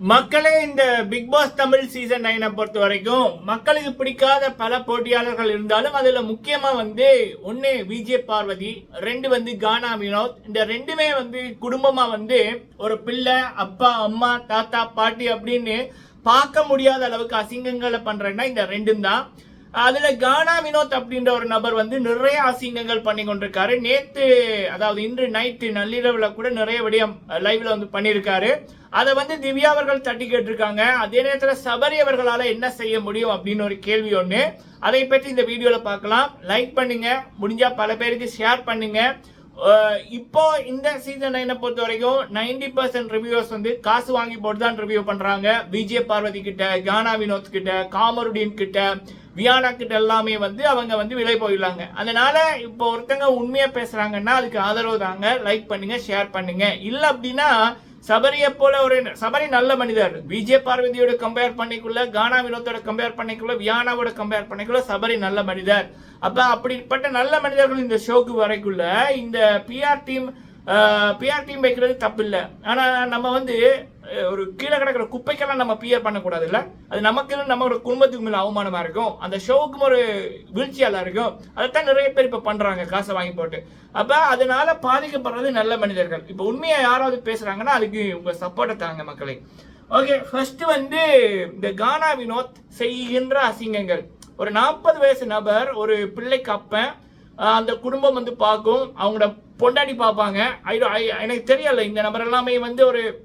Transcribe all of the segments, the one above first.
மக்களே இந்த big pass Tamil season நைனை பொறுத்த வரைக்கும் மக்களுக்கு பிடிக்காத பல போட்டியாளர்கள் இருந்தாலும் அதில் முக்கியமாக வந்து ஒன்று விஜே பார்வதி ரெண்டு வந்து கானா வினோத் இந்த ரெண்டுமே வந்து குடும்பமாக வந்து ஒரு பிள்ளை அப்பா அம்மா தாத்தா பாட்டி அப்படின்னு பார்க்க முடியாத அளவுக்கு அசிங்கங்களை பண்ணுறேன்னா இந்த ரெண்டும் தான். அதுல கானா வினோத் அப்படின்ற ஒரு நபர் வந்து நிறைய அசிங்கங்கள் பண்ணி கொண்டிருக்காரு. நேத்து அதாவது இன்று நைட்டு நள்ளிரவுல கூட நிறைய விடயம் லைவ்ல வந்து பண்ணியிருக்காரு. அதை வந்து திவ்யா அவர்கள் தட்டி கேட்டிருக்காங்க. அதே நேரத்தில் சபரி அவர்களால என்ன செய்ய முடியும் அப்படின்னு ஒரு கேள்வி ஒன்று அதை பற்றி இந்த வீடியோவில் பார்க்கலாம். லைக் பண்ணுங்க. முடிஞ்சா பல பேருக்கு ஷேர் பண்ணுங்க. இப்போ இந்த சீசன் நைனை பொறுத்த வரைக்கும் நைன்டி பர்சன்ட் ரிவ்யூஸ் வந்து காசு வாங்கி போட்டு தான் ரிவ்யூ பண்றாங்க. விஜய் பார்வதி கிட்ட கானா வினோத் கிட்ட காமருடீன் கிட்ட வியானா கிட்ட எல்லாமே வந்து அவங்க வந்து விலை போயிடலாங்க அதனால இப்போ ஒருத்தங்க உண்மையா பேசுறாங்கன்னா அதுக்கு ஆதரவு தாங்க. லைக் பண்ணுங்க ஷேர் பண்ணுங்க. இல்லை அப்படின்னா சபரியை போல ஒரு சபரி நல்ல மனிதர். விஜய பார்வதியோட கம்பேர் பண்ணிக்குள்ள கானா வினோத்தோட கம்பேர் பண்ணிக்குள்ள வியானாவோட கம்பேர் பண்ணிக்குள்ள சபரி நல்ல மனிதர். அப்ப அப்படிப்பட்ட நல்ல மனிதர்கள் இந்த ஷோக்கு வரைக்குள்ள இந்த பிஆர் டீம் பிஆர் டீம் வைக்கிறது தப்பு இல்லை ஆனால் நம்ம வந்து ஒரு கீழே கிடக்கிற குப்பைக்கெல்லாம் நம்ம பிஆர் பண்ணக்கூடாது இல்லை அது நமக்கு நம்மளோட குடும்பத்துக்கு மேலே அவமானமாக இருக்கும். அந்த ஷோவுக்கும் ஒரு வீழ்ச்சியால இருக்கும். அதைத்தான் நிறைய பேர் இப்போ பண்ணுறாங்க காசை வாங்கி போட்டு. அப்போ அதனால பாதிக்கப்படுறது நல்ல மனிதர்கள். இப்போ உண்மையாக யாராவது பேசுகிறாங்கன்னா அதுக்கு உங்கள் சப்போர்ட்டை தாங்க மக்களை. ஓகே ஃபர்ஸ்ட் வந்து இந்த கானா வினோத் செய்கின்ற அசிங்கங்கள். ஒரு நாற்பது வயசு நபர் ஒரு பிள்ளைக்கு அப்பன் அந்த குடும்பம் வந்து பார்க்கும். அவங்களோட பொண்டாடி பார்ப்பாங்க. ஐ- ஐ- எனக்கு தெரியல. இந்த நபர் எல்லாமே வந்து ஒரு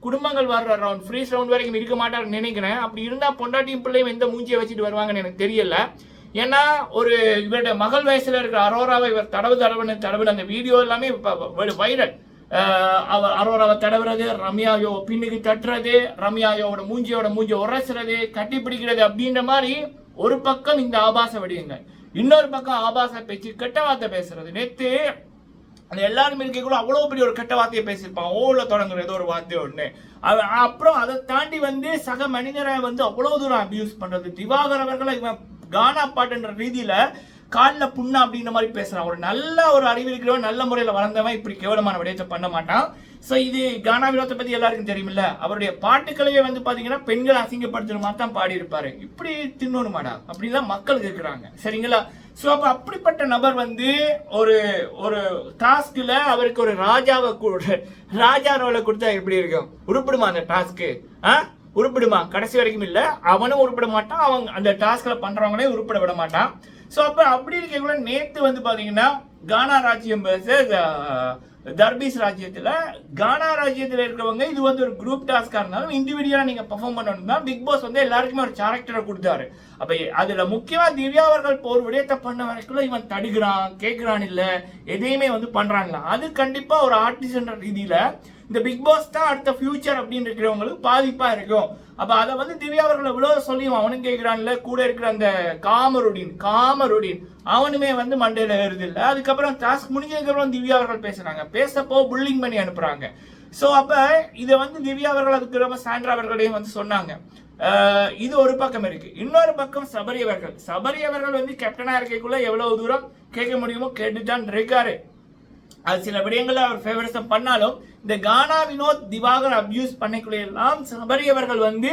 குடும்பங்கள் வர்ற ரவுண்ட் ஃப்ரீஸ் ரவுண்ட் வரைக்கும் இருக்க மாட்டாருன்னு நினைக்கிறேன். அப்படி இருந்தால் பொண்டாட்டியும் பிள்ளையும் எந்த மூஞ்சியை வச்சுட்டு வருவாங்கன்னு எனக்கு தெரியல. ஏன்னா ஒரு இவருடைய மகள் வயசில் இருக்கிற அரோராவை இவர் தடவு தடவுன்னு தடவுன அந்த வீடியோ எல்லாமே வைரல் அவர் அரோராவை தடவுறது ரம்யாயோ பின்னுக்கு தட்டுறது ரம்யாயோட மூஞ்சியோட மூஞ்சி உரசுறது கட்டி பிடிக்கிறது அப்படின்ற மாதிரி ஒரு பக்கம் இந்த ஆபாச வடிவங்கள். இன்னொரு பக்கம் ஆபாச பேச்சு கெட்ட வார்த்தை பேசுறது. நேற்று அந்த எல்லாரும் இருக்கக்குள்ள அவ்வளோ பெரிய ஒரு கெட்ட வார்த்தையை பேசியிருப்பான் ஓவில் தொடங்குற ஏதோ ஒரு வார்த்தை ஒன்று அப்புறம் அதை தாண்டி வந்து சக மனிதரை வந்து அவ்வளோ தூரம் அபியூஸ் பண்ணுறது திவாகர் அவர்களை இவன் கானா பாட்டுன்ற ரீதியில் காலில் புண்ணா அப்படின்ற மாதிரி பேசுகிறான் ஒரு நல்ல ஒரு அறிவு இருக்கிறவன் நல்ல முறையில் வளர்ந்தவன் இப்படி கேவலமான விடயத்தை பண்ண மாட்டான். ஸோ இது கானா விரோதத்தை பற்றி எல்லாருக்கும் தெரியுமில்ல. அவருடைய பாட்டுக்களையே வந்து பார்த்தீங்கன்னா பெண்களை அசிங்கப்படுத்துகிற மாதிரி தான் பாடி இப்படி தின்னணுமாடா? அப்படிலாம் மக்கள் இருக்கிறாங்க சரிங்களா? ஸோ அப்போ அப்படிப்பட்ட நபர் வந்து ஒரு ஒரு டாஸ்கில் அவருக்கு ஒரு ராஜாவை கூட ராஜா ரோலை கொடுத்தா எப்படி இருக்கும்? உருப்பிடுமா அந்த டாஸ்க்கு ஆ? உருப்பிடுமா? கடைசி வரைக்கும் இல்லை. அவனும் உருப்பிட மாட்டான். அவங்க அந்த டாஸ்கில் பண்ணுறவங்களே உருப்பிட விட மாட்டான். ஸோ அப்போ அப்படி இருக்கக்குள்ள நேற்று வந்து பார்த்தீங்கன்னா கானா ராஜ்யம் versus, தர்பீஸ் ராஜ்யத்தில் கானா ராஜ்யத்தில் இருக்கிறவங்க இது வந்து ஒரு குரூப் டாஸ்காக இருந்தாலும் இண்டிவிஜுவலாக நீங்கள் பர்ஃபார்ம் பண்ணணும். தான் பிக் பாஸ் வந்து எல்லாருக்குமே ஒரு கேரக்டரை கொடுத்தாரு. அப்போ அதில் முக்கியமாக திவ்யா அவர்கள் போர் விடயத்தை பண்ண வரைக்கும் இவன் தடுக்கிறான் கேட்குறான் இல்லை எதையுமே வந்து பண்றான்ல அது கண்டிப்பாக ஒரு ஆர்டிஸ்ட்ன்ற ரீதியில் இந்த பிக் பாஸ் தான் அடுத்த ஃபியூச்சர் அப்படின்னு இருக்கிறவங்களுக்கு பாதிப்பாக இருக்கும். அப்போ அதை வந்து திவ்யா அவர்களை இவ்வளவு சொல்லியும் அவனும் கேட்குறான்ல கூட இருக்கிற அந்த காமருடின் காமருடின் அவனுமே வந்து மண்டையில் ஏறுது அதுக்கப்புறம் டாஸ்க் முடிஞ்சதுக்கப்புறம் திவ்யா அவர்கள் பேசுகிறாங்க பேசப்போ புல்லிங் பண்ணி அனுப்புகிறாங்க ஸோ அப்போ இதை வந்து திவ்யா அவர்கள் அதுக்கு ரொம்ப சாண்ட்ரா அவர்களையும் வந்து சொன்னாங்க. இது ஒரு பக்கம் இருக்கு. இன்னொரு பக்கம் சபரி அவர்கள். சபரி அவர்கள் வந்து கேப்டனா இருக்கைக்குள்ள எவ்வளவு தூரம் கேட்க முடியுமோ கேட்டுதான் இருக்காரு. அது சில விடயங்களில் அவர் ஃபேவரிசம் பண்ணாலும் இந்த கானா வினோத் திவாகர் அப்யூஸ் பண்ணக்கூடிய எல்லாம் சபரி அவர்கள் வந்து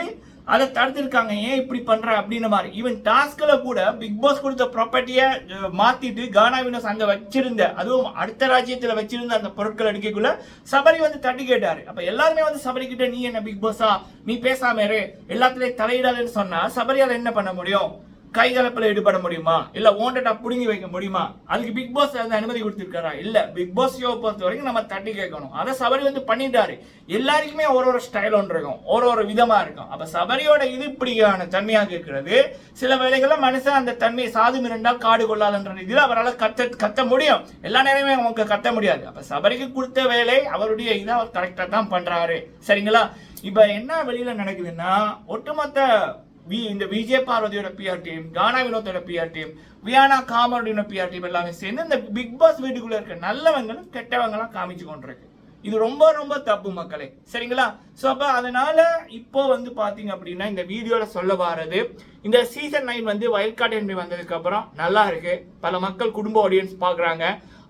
அதை தடுத்திருக்காங்க. ஏன் இப்படி பண்ற அப்படின்ற மாதிரி ஈவன் டாஸ்கில் கூட பிக் பாஸ் கொடுத்த ப்ராப்பர்ட்டியை மாத்திட்டு கானா வினோஸ் அங்க வச்சிருந்த அதுவும் அடுத்த ராஜ்யத்தில் வச்சிருந்த அந்த பொருட்கள் அடிக்கக்குள்ள சபரி வந்து தட்டி கேட்டாரு. அப்ப எல்லாருமே வந்து சபரி கிட்ட நீ என்ன பிக் பாஸா நீ பேசாம இரு. எல்லாத்துலயும் தலையிடாதுன்னு சொன்னா சபரியால் என்ன பண்ண முடியும்? கைகலப்பில் ஈடுபட முடியுமா? இல்ல ஓண்டட்டா புடுங்கி வைக்க முடியுமா? அதுக்கு பிக் பாஸ் வந்து அனுமதி கொடுத்திருக்காரா? இல்ல பிக் பாஸ் ஷோ பொறுத்த வரைக்கும் நம்ம தட்டி கேட்கணும். அதை சபரி வந்து பண்ணிட்டாரு. எல்லாருக்குமே ஒரு ஒரு ஸ்டைல் ஒன்று இருக்கும். ஒரு ஒரு விதமா இருக்கும். அப்ப சபரியோட இது இப்படியான தன்மையாக இருக்கிறது. சில வேளைகள்ல மனுஷன் அந்த தன்மையை சாது மிரண்டால் காடு கொள்ளாதுன்ற இதில் அவரால் கத்த கத்த முடியும். எல்லா நேரமே அவங்க கத்த முடியாது. அப்ப சபரிக்கு கொடுத்த வேலை அவருடைய இதை அவர் கரெக்டா தான் பண்றாரு. சரிங்களா? இப்ப என்ன வெளியில நடக்குதுன்னா ஒட்டுமொத்த இந்த விஜய் பார்வதியோட பிஆர் டீம் கானா வினோத்தோட பிஆர் டீம் வியானா காமரோட பிஆர் டீம் எல்லாமே சேர்ந்து இந்த பிக் பாஸ் வீட்டுக்குள்ள இருக்க நல்லவங்களும் கெட்டவங்களும் காமிச்சு கொண்டிருக்கு. இது ரொம்ப ரொம்ப தப்பு மக்களே. சரிங்களா? ஸோ அப்போ அதனால இப்போ வந்து பார்த்தீங்க அப்படின்னா இந்த வீடியோவில் சொல்ல வாரது இந்த சீசன் நைன் வந்து வயல் கார்டு என்ட்ரி வந்ததுக்கப்புறம் நல்லா இருக்கு. பல மக்கள் குடும்ப ஆடியன்ஸ் பார்க்குறாங்க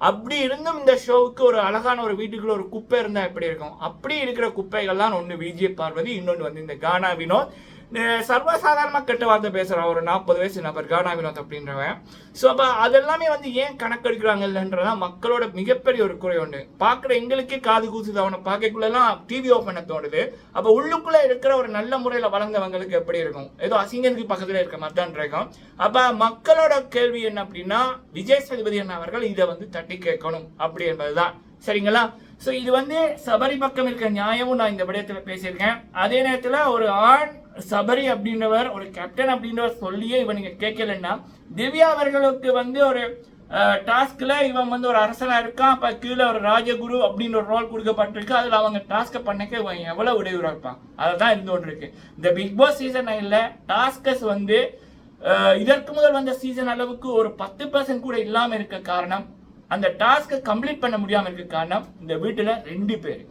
அப்படி இருந்தும் இந்த ஷோவுக்கு ஒரு அழகான ஒரு வீட்டுக்குள்ள ஒரு குப்பை இருந்தால் எப்படி இருக்கும்? அப்படி இருக்கிற குப்பைகள்லாம் ஒன்று விஜய் பார்வதி இன்னொன்று வந்து இந்த கானா வினோத் அஹ் சர்வசாதாரணமா கெட்ட வார்த்தை பேசுகிறான் ஒரு நாற்பது வயசு நபர் கானா வினோத் அப்படின்றவன். ஸோ அப்போ அதெல்லாமே வந்து ஏன் கணக்கெடுக்கிறாங்க இல்லைன்றதான் மக்களோட மிகப்பெரிய ஒரு குறை உண்டு பார்க்குற எங்களுக்கே காது கூசுது அவனை பார்க்கக்குள்ளெல்லாம் டிவி ஓப்பன் பண்ண தோணுது. அப்போ உள்ளுக்குள்ளே இருக்கிற ஒரு நல்ல முறையில் வளர்ந்தவங்களுக்கு எப்படி இருக்கும்? ஏதோ அசிங்கனுக்கு பக்கத்தில் இருக்க மாதிரி தான் இருக்கும். அப்போ மக்களோட கேள்வி என்ன அப்படின்னா விஜய் சேதுபதி அண்ணா அவர்கள் இதை வந்து தட்டி கேட்கணும் அப்படி என்பதுதான். சரிங்களா? ஸோ இது வந்து சபரி பக்கம் இருக்க நியாயமும் நான் இந்த விடயத்தில் பேசியிருக்கேன். அதே நேரத்தில் ஒரு ஆண் சபரி அப்படின்றவர் ஒரு கேப்டன் அப்படின்றவர் சொல்லியே இவன் நீங்கள் கேட்கலன்னா திவ்யா அவர்களுக்கு வந்து ஒரு டாஸ்கில் இவன் வந்து ஒரு அரசனாக இருக்கான். அப்போ கீழே ஒரு ராஜகுரு அப்படின்ற ஒரு ரோல் கொடுக்கப்பட்டிருக்கு. அதில் அவங்க டாஸ்க்கை பண்ணக்க இவன் எவ்வளோ உடையூரா இருப்பான். அதுதான் இருந்து ஒன்று இருக்கு இந்த பிக் பாஸ் சீசன் நைனில் டாஸ்கஸ் வந்து இதற்கு முதல் வந்த சீசன் அளவுக்கு ஒரு பத்து பர்சன்ட் கூட இல்லாமல் இருக்க காரணம் அந்த டாஸ்க்கை கம்ப்ளீட் பண்ண முடியாமல் இருக்க காரணம் இந்த வீட்டுல ரெண்டு பேர்.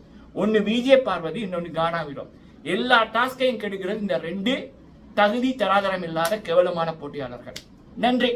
ஒன்று விஜய பார்வதி இன்னொன்னு கானா எல்லா டாஸ்கையும் கெடுக்கிறது இந்த ரெண்டு தகுதி தராதரம் இல்லாத கேவலமான போட்டியாளர்கள். நன்றி.